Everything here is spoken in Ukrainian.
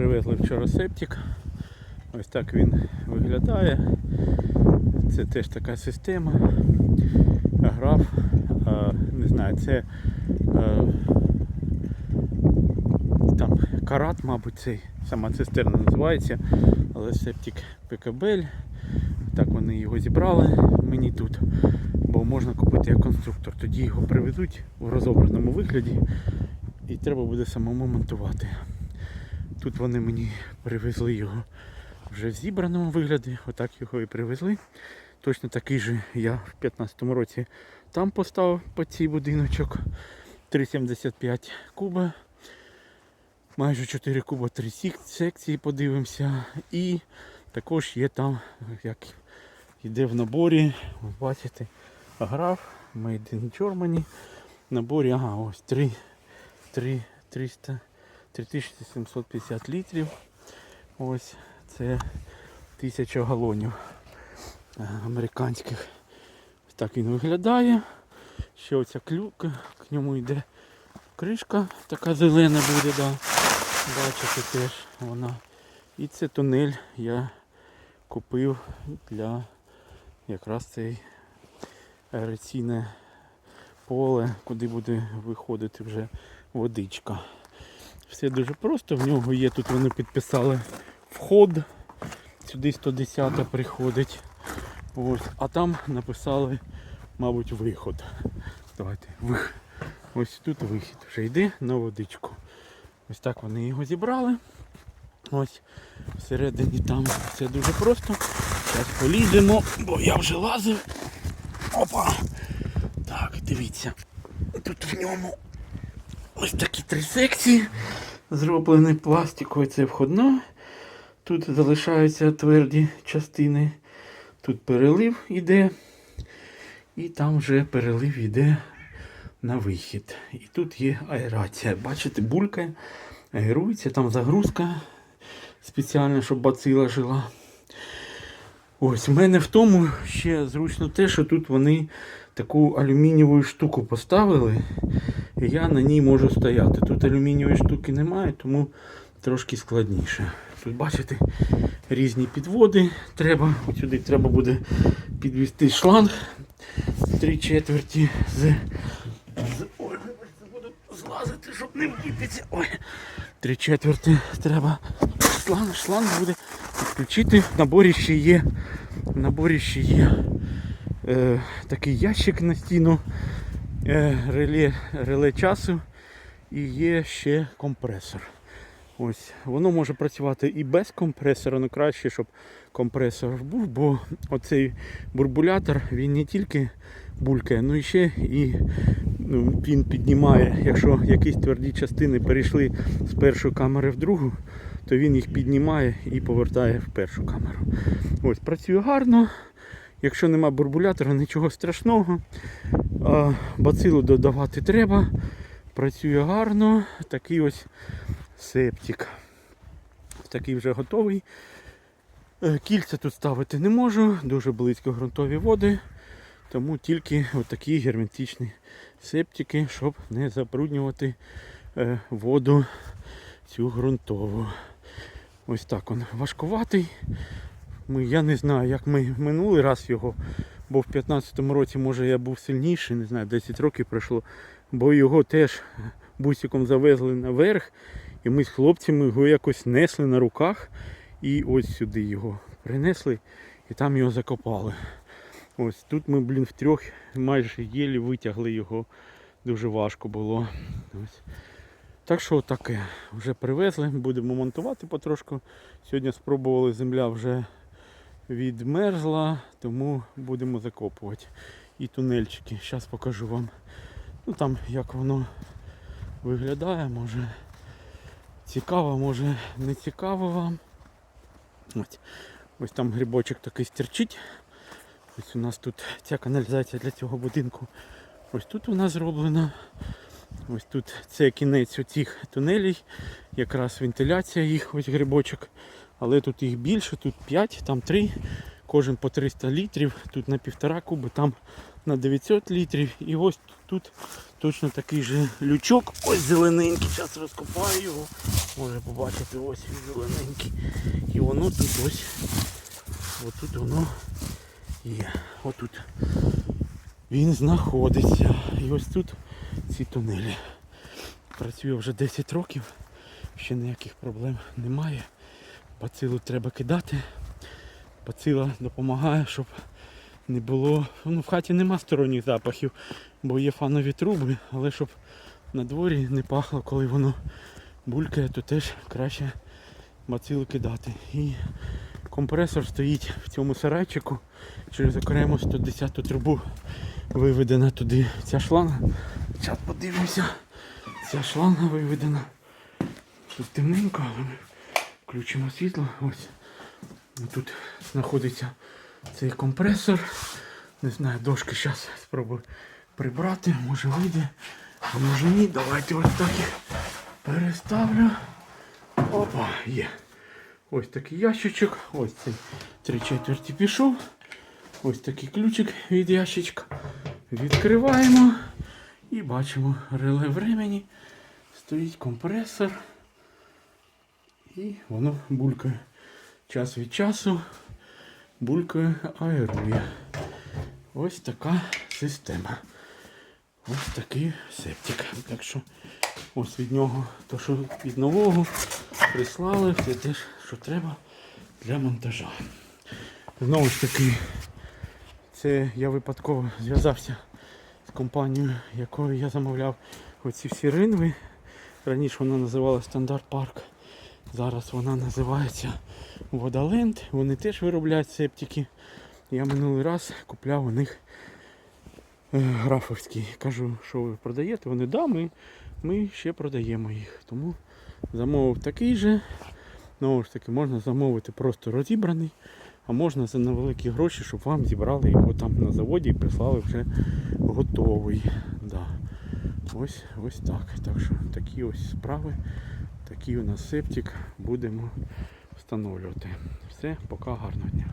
Привезли вчора септик. Ось так він виглядає. Це теж така система. Граф. Не знаю, це там карат, мабуть, цей сама цистерна називається, але септик ПКБЛ. Так вони його зібрали мені тут, бо можна купити як конструктор. Тоді його привезуть в розобраному вигляді і треба буде самому монтувати. Тут вони мені привезли його вже в зібраному вигляді, отак його і привезли. Точно такий же я в 15-му році там поставив по цей будиночок. 3,75 куба. Майже 4 куба 3 секції подивимося. І також є там, як йде в наборі, ви бачите, граф Made in Germany. Наборі, ага, ось 3, 3, 300, 3750 літрів. Ось це 1000 галонів е, американських. Так він виглядає. Ще оця клюка, к ньому йде кришка, така зелена буде, да. бачите теж вона. І це тунель я купив для якраз цей аераційне поле, куди буде виходити вже водичка. Все дуже просто, в нього є, тут вони підписали вход, сюди 110 приходить. Ось, а там написали, мабуть, виход. Давайте, вих. Ось тут вихід вже йде на водичку. Ось так вони його зібрали. Ось всередині там все дуже просто. Зараз поліземо, бо я вже лазив. Опа! Так, дивіться. Тут в ньому ось такі три секції. Зроблені пластикою, це входна. Тут залишаються тверді частини. Тут перелив іде. І там вже перелив іде на вихід. І тут є аерація. Бачите, булькає, аерується, там загрузка спеціальна, щоб бацила жила. Ось, в мене в тому ще зручно те, що тут вони таку алюмінієву штуку поставили, я на ній можу стояти. Тут алюмінієвої штуки немає, тому трошки складніше. Тут бачите різні підводи. Треба, от сюди треба буде підвести шланг три четверті з. ой, буду злазити, щоб не вбитися. Ой. Три четверті треба. Шланг, шланг буде підключити. В наборі ще є. В наборі ще є е, такий ящик на стіну, реле, реле часу і є ще компресор. Ось, воно може працювати і без компресора, але краще, щоб компресор був, бо оцей бурбулятор він не тільки булькає, ну і ще і ну, він піднімає, якщо якісь тверді частини перейшли з першої камери в другу, то він їх піднімає і повертає в першу камеру. Ось, працює гарно. Якщо нема бурбулятора, нічого страшного. Бацилу додавати треба. Працює гарно. Такий ось септик. Такий вже готовий. Е, Кільця тут ставити не можу, дуже близько ґрунтові води. Тому тільки отакі герметичні септики, щоб не забруднювати е, воду цю ґрунтову. Ось так він важкуватий. Ми, я не знаю, як ми минулий раз його, бо в 15-му році, може, я був сильніший, не знаю, 10 років пройшло, бо його теж бусиком завезли наверх, і ми з хлопцями його якось несли на руках і ось сюди його принесли і там його закопали. Ось тут ми, блін, втрьох майже єлі витягли його. Дуже важко було. Ось. Так що таке, вже привезли, будемо монтувати потрошку. Сьогодні спробували, земля вже відмерзла, тому будемо закопувати. І тунельчики. Зараз покажу вам. Ну там як воно виглядає, може цікаво, може не цікаво вам. Ось, ось там грибочок такий стерчить. Ось у нас тут ця каналізація для цього будинку. Ось тут вона зроблена. Ось тут це кінець оцих тунелей, якраз вентиляція їх, ось грибочок. Але тут їх більше, тут 5, там 3, кожен по 300 літрів, тут на півтора куби, там на 900 літрів. І ось тут точно такий же лючок. Ось зелененький. Зараз розкопаю його. Може побачити, ось він зелененький. І воно тут ось. Отут воно є. Отут. Він знаходиться. І ось тут ці тунелі. Працює вже 10 років. Ще ніяких проблем немає. Бацилу треба кидати. Бацила допомагає, щоб не було. Ну, в хаті нема сторонніх запахів, бо є фанові труби, але щоб на дворі не пахло, коли воно булькає, то теж краще бацилу кидати. І компресор стоїть в цьому сарайчику через окрему 110 трубу виведена туди ця шланга. Зараз подивимося. Ця шланга виведена. Тут темненько, але включимо світло. Ось тут знаходиться цей компресор. Не знаю, дошки зараз спробую прибрати, може вийде, а може ні. Давайте ось так їх переставлю. Опа, є. Ось такий ящичок. Ось цей три четверті пішов. Ось такий ключик від ящичка. Відкриваємо і бачимо реле времени. Стоїть компресор. І воно булькає. Час від часу булькає аерує. Ось така система. Ось такий септик. Так що ось від нього, то що від нового прислали, це теж, що треба для монтажа. Знову ж таки, це я випадково зв'язався з компанією, якою я замовляв оці всі ринви. Раніше вона називалася Стандарт Парк. Зараз вона називається Водоленд. Вони теж виробляють септики. Я минулий раз купляв у них е, графовські. Кажу, що ви продаєте? Вони да, ми, ми ще продаємо їх. Тому замовив такий же. Знову ж таки, можна замовити просто розібраний, а можна за невеликі гроші, щоб вам зібрали його там на заводі і прислали вже готовий. Да. Ось ось так. Так що такі ось справи, такий у нас септик будемо встановлювати. Все, пока гарного дня.